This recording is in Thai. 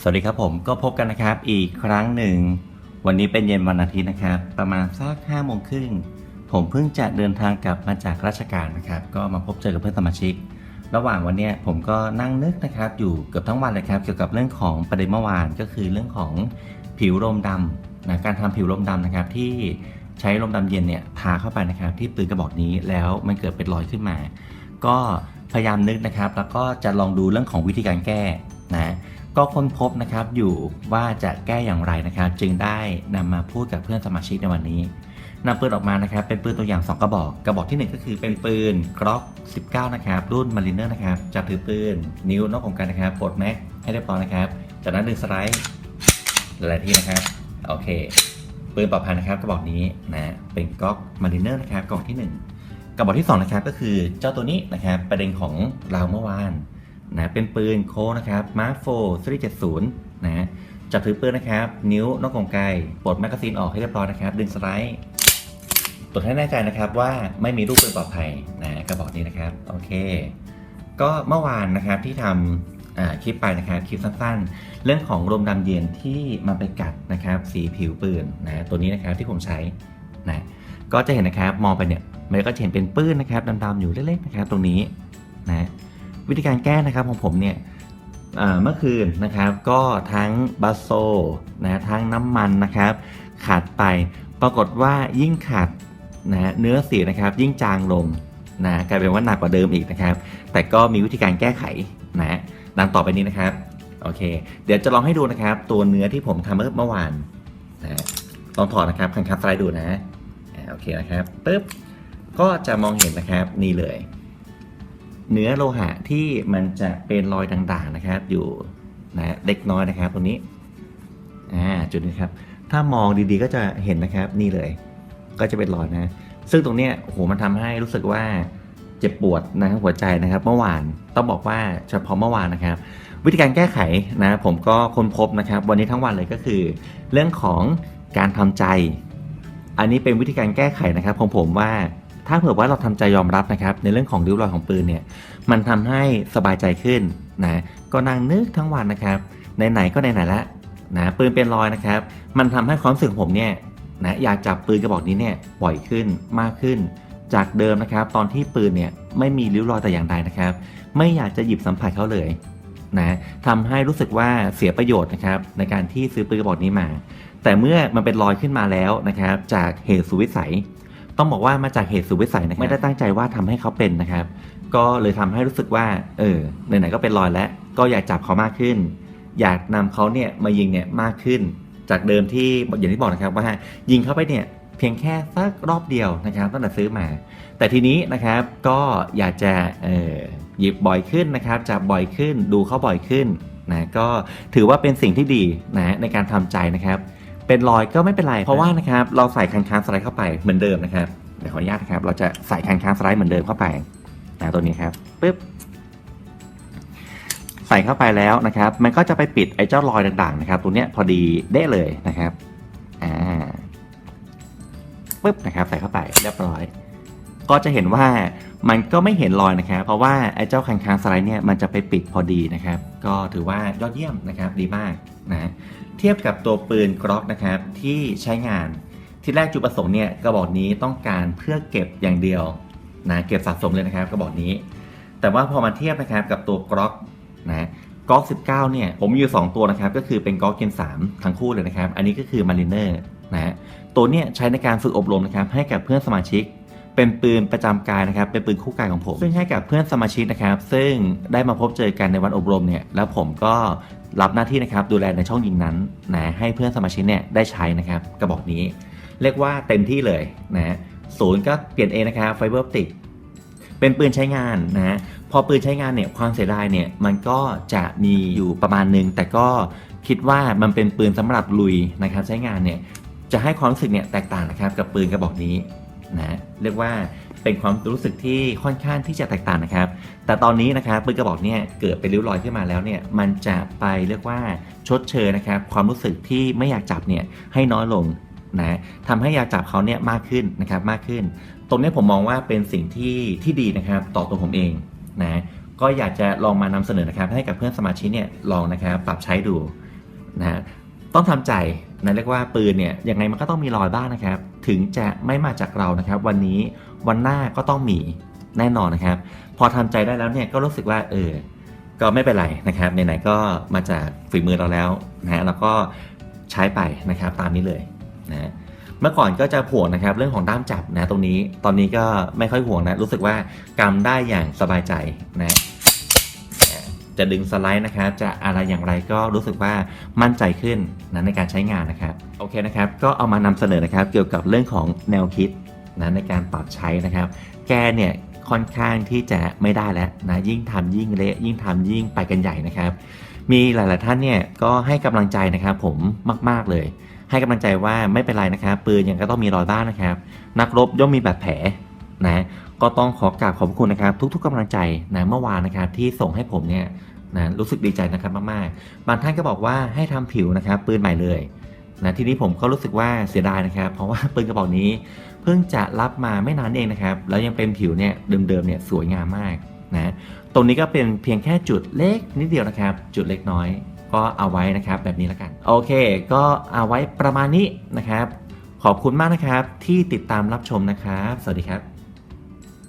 สวัสดีครับผมก็พบกันนะครับอีกครั้งหนึ่ง วันนี้เป็นเย็นวันอาทิตย์นะครับ ประมาณสักห้าโมงครึ่งผมเพิ่งจะเดินทางกลับมาจากราชการนะครับ ก็มาพบเจอกับเพื่อนสมาชิก ระหว่างวันเนี้ยผมก็นั่งนึกนะครับอยู่เกือบทั้งวันเลยครับ เกี่ยวกับเรื่องของประเด็นเมื่อวานก็คือเรื่องของผิวลมดำนะการทำผิวลมดำนะครับที่ใช้ลมดำเย็นเนี่ยทาเข้าไปนะครับ ที่ปืนกระบอกนี้แล้วมันเกิดเป็นรอยขึ้นมา ก็พยายามนึกนะครับ แล้วก็จะลองดูเรื่องของวิธีการแก้นะ ก็ค้นพบนะครับอยู่ว่าจะแก้อย่างไรนะครับ จึงได้นำมาพูดกับเพื่อนสมาชิกในวันนี้นำปืนออกมานะครับเป็นปืนตัวอย่าง 2 กระบอก กระบอกทีหนึ่1 ก็คือเป็นปืนกล็อก 19 นะครับ รุ่นมาริเนอร์นะครับจับถือปืน นิ้วนอกของกันนะครับปลดแม็กให้เรียบร้อยนะครับ จากนั้นดึงสไลด์หลายที่นะครับ โอเค ปืนปลอดภัยนะครับกระบอกนี้นะเป็นก๊อกมาริเนอร์นะครับกระบอกที่ 1 กระบอกที่ 2 นะครับก็คือเจ้าตัวนี้นะครับประเด็นของเราเมื่อวาน นะเป็นปืนโค้ดนะครับมาร์โฟ370นะจับถือปืนนะครับ นิ้วนอกกงไกปลดแมกกาซีนออกให้เรียบร้อยนะครับ ดึงสไลด์ตรวจให้แน่ใจนะครับว่าไม่มีรูปปืนปลอดภัยนะกระบอกนี้นะครับโอเค ก็เมื่อวานนะครับที่ทำคลิปไปนะครับคลิปสั้นๆ เรื่องของลมดำเย็นที่มันไปกัดนะครับสีผิวปืนนะตัวนี้นะครับที่ผมใช้นะก็จะเห็นนะครับมองไปเนี่ยมันก็จะเห็นเป็นปื้นนะครับดำๆอยู่เล็กๆนะครับตรงนี้นะ วิธีการแก้นะครับของผมเนี่ยเมื่อคืนนะครับก็ทั้งบัสโซนะทั้งน้ำมันนะครับ ขาดไปปรากฏว่ายิ่งขาดนะเนื้อสีนะครับยิ่งจางลงนะกลายเป็นว่าหนักกว่าเดิมอีกนะครับ แต่ก็มีวิธีการแก้ไขนะดังต่อไปนี้นะครับโอเค เดี๋ยวจะลองให้ดูนะครับ ตัวเนื้อที่ผมทำเมื่อวานนะลองถอดนะครับคันคับสไลด์ดูนะโอเคนะครับปึ๊บก็จะมองเห็นนะครับนี่เลย เนื้อโลหะที่มันจะเป็นรอยด่างๆนะครับ อยู่นะเล็กน้อยนะครับตรงนี้อ่าจุดนี้ครับ ถ้ามองดีๆก็จะเห็นนะครับนี่เลย ก็จะเป็นรอยนะ ซึ่งตรงเนี้ยโหมันทำให้รู้สึกว่าเจ็บปวดนะครับหัวใจนะครับ เมื่อวานต้องบอกว่าเฉพาะเมื่อวานนะครับ วิธีการแก้ไขนะผมก็ค้นพบนะครับ วันนี้ทั้งวันเลยก็คือ เรื่องของการทำใจ อันนี้เป็นวิธีการแก้ไขนะครับของผมว่า ถ้าเผื่อว่าเราทำใจยอมรับนะครับ ในเรื่องของริ้วรอยของปืนเนี่ย มันทำให้สบายใจขึ้นนะ ก็นั่งนึกทั้งวันนะครับไหนๆก็ไหนๆละนะปืนเป็นรอยนะครับ มันทำให้ความรู้สึกผมเนี่ยนะอยากจับปืนกระบอกนี้เนี่ยบ่อยขึ้นมากขึ้น จากเดิมนะครับ ตอนที่ปืนเนี่ยไม่มีริ้วรอยแต่อย่างใดนะครับ ไม่อยากจะหยิบสัมผัสเขาเลยนะทำให้รู้สึกว่าเสียประโยชน์นะครับในการที่ซื้อปืนกระบอกนี้มา แต่เมื่อมันเป็นรอยขึ้นมาแล้วนะครับ จากเหตุสุวิสัย ต้องบอกว่ามาจากเหตุสุดวิสัยนะครับไม่ได้ตั้งใจว่าทำให้เขาเป็นนะครับ ก็เลยทำให้รู้สึกว่า เออไหนๆก็เป็นรอยแล้ว ก็อยากจับเขามากขึ้น อยากนำเขาเนี่ยมายิงเนี่ยมากขึ้น จากเดิมที่อย่างที่บอกนะครับว่ายิงเข้าไปเนี่ยเพียงแค่สักรอบเดียวนะครับตั้งแต่ซื้อมา แต่ทีนี้นะครับก็อยากจะเออหยิบบ่อยขึ้นนะครับจับบ่อยขึ้นดูเขาบ่อยขึ้นนะก็ถือว่าเป็นสิ่งที่ดีนะในการทำใจนะครับ เป็นรอยก็ไม่เป็นไร เพราะว่านะครับเราใส่คันค้างสไลด์เข้าไปเหมือนเดิมนะครับเดี๋ยวขออนุญาตนะครับ เราจะใส่คันค้างสไลด์เหมือนเดิมเข้าไปนะตัวนี้ครับปึ๊บใส่เข้าไปแล้วนะครับ มันก็จะไปปิดไอ้เจ้ารอยด่างๆนะครับ ตัวเนี้ยพอดีได้เลยนะครับอ่าปึ๊บนะครับ ใส่เข้าไปเรียบร้อย ก็จะเห็นว่ามันก็ไม่เห็นรอยนะครับ เพราะว่าไอ้เจ้าคันค้างสไลด์เนี่ยมันจะไปปิดพอดีนะครับ ก็ถือว่ายอดเยี่ยมนะครับ ดีมาก นะเทียบกับตัวปืนกลอกนะครับที่ใช้งานที่แรกจุดประสงค์เนี่ยกระบอกนี้ต้องการเพื่อเก็บอย่างเดียวนะเก็บสะสมเลยนะครับกระบอกนี้ แต่ว่าพอมาเทียบนะครับกับตัวกลอกนะกลอก19 เนี่ย ผมมีอยู่ 2 ตัวนะครับ ก็คือเป็นกลอกเกน3ทั้งคู่เลยนะครับ อันนี้ก็คือมาริเนอร์นะตัวเนี่ยใช้ในการฝึกอบรมนะครับ ให้กับเพื่อนสมาชิก เป็นปืนประจำกายนะครับ เป็นปืนคู่กายของผม ซึ่งให้กับเพื่อนสมาชิกนะครับ ซึ่งได้มาพบเจอกันในวันอบรมเนี่ย แล้วผมก็ รับหน้าที่นะครับดูแลในช่องยิงนั้นนะให้เพื่อนสมาชิกเนี่ยได้ใช้นะครับกระบอกนี้ เรียกว่าเต็มที่เลยนะศูนย์ก็เปลี่ยนเองนะครับไฟเบอร์ออปติกเป็นปืนใช้งานนะฮะพอปืนใช้งานเนี่ยความเสียดายเนี่ยมันก็จะมีอยู่ประมาณนึง แต่ก็คิดว่ามันเป็นปืนสำหรับลุยนะครับใช้งานเนี่ยจะให้ความรู้สึกเนี่ยแตกต่างนะครับกับปืนกระบอกนี้นะเรียกว่า เป็นความรู้สึกที่ค่อนข้างที่จะแตกต่างนะครับ แต่ตอนนี้นะครับปืนกระบอกเนี่ยเกิดเป็นริ้วรอยขึ้นมาแล้วเนี่ยมันจะไปเรียกว่าชดเชยนะครับความรู้สึกที่ไม่อยากจับเนี่ยให้น้อยลงนะทำให้อยากจับเขาเนี่ยมากขึ้นนะครับมากขึ้น ตรงนี้ผมมองว่าเป็นสิ่งที่ที่ดีนะครับต่อตัวผมเองนะก็อยากจะลองมานำเสนอนะครับให้กับเพื่อนสมาชิกเนี่ยลองนะครับปรับใช้ดูนะ ต้องทำใจนะเรียกว่าปืนเนี่ยยังไงมันก็ต้องมีรอยบ้างนะครับ ถึงจะไม่มาจากเรานะครับ วันนี้วันหน้าก็ต้องมีแน่นอนนะครับ พอทำใจได้แล้วเนี่ยก็รู้สึกว่าเออก็ไม่เป็นไรนะครับไหนๆก็มาจากฝีมือเราแล้วนะฮะแล้วก็ใช้ไปนะครับตามนี้เลยนะฮะเมื่อก่อนก็จะห่วงนะครับเรื่องของด้ามจับนะตรงนี้ตอนนี้ก็ไม่ค่อยห่วงนะรู้สึกว่ากำได้อย่างสบายใจนะ จะดึงสไลด์นะครับจะอะไรอย่างไรก็รู้สึกว่ามั่นใจขึ้นนะในการใช้งานนะครับโอเคนะครับก็เอามานำเสนอนะครับเกี่ยวกับเรื่องของแนวคิดนะในการปรับใช้นะครับ แกเนี่ยค่อนข้างที่จะไม่ได้แล้วนะยิ่งทำยิ่งเละยิ่งทำยิ่งไปกันใหญ่นะครับ มีหลาย ๆ ท่านเนี่ยก็ให้กำลังใจนะครับผมมาก ๆ เลย ให้กำลังใจว่าไม่เป็นไรนะครับ ปืนยังก็ต้องมีรอยบ้างนะครับ นักรบย่อมมีบาดแผล นะก็ต้องขอกราบขอบคุณนะครับ ทุกๆกำลังใจนะเมื่อวานนะครับที่ส่งให้ผมเนี่ยนะรู้สึกดีใจนะครับมากๆ บางท่านก็บอกว่าให้ทำผิวนะครับปืนใหม่เลยนะทีนี้ผมก็รู้สึกว่าเสียดายนะครับ เพราะว่าปืนกระบอกนี้ เพิ่งจะรับมาไม่นานเองนะครับ แล้วยังเป็นผิวเนี่ยเดิมๆเนี่ยสวยงามมากนะตรงนี้ก็เป็นเพียงแค่จุดเล็กนิดเดียวนะครับ จุดเล็กน้อย ก็เอาไว้นะครับแบบนี้แล้วกัน โอเค ก็เอาไว้ประมาณนี้นะครับ ขอบคุณมากนะครับที่ติดตามรับชมนะครับ สวัสดีครับ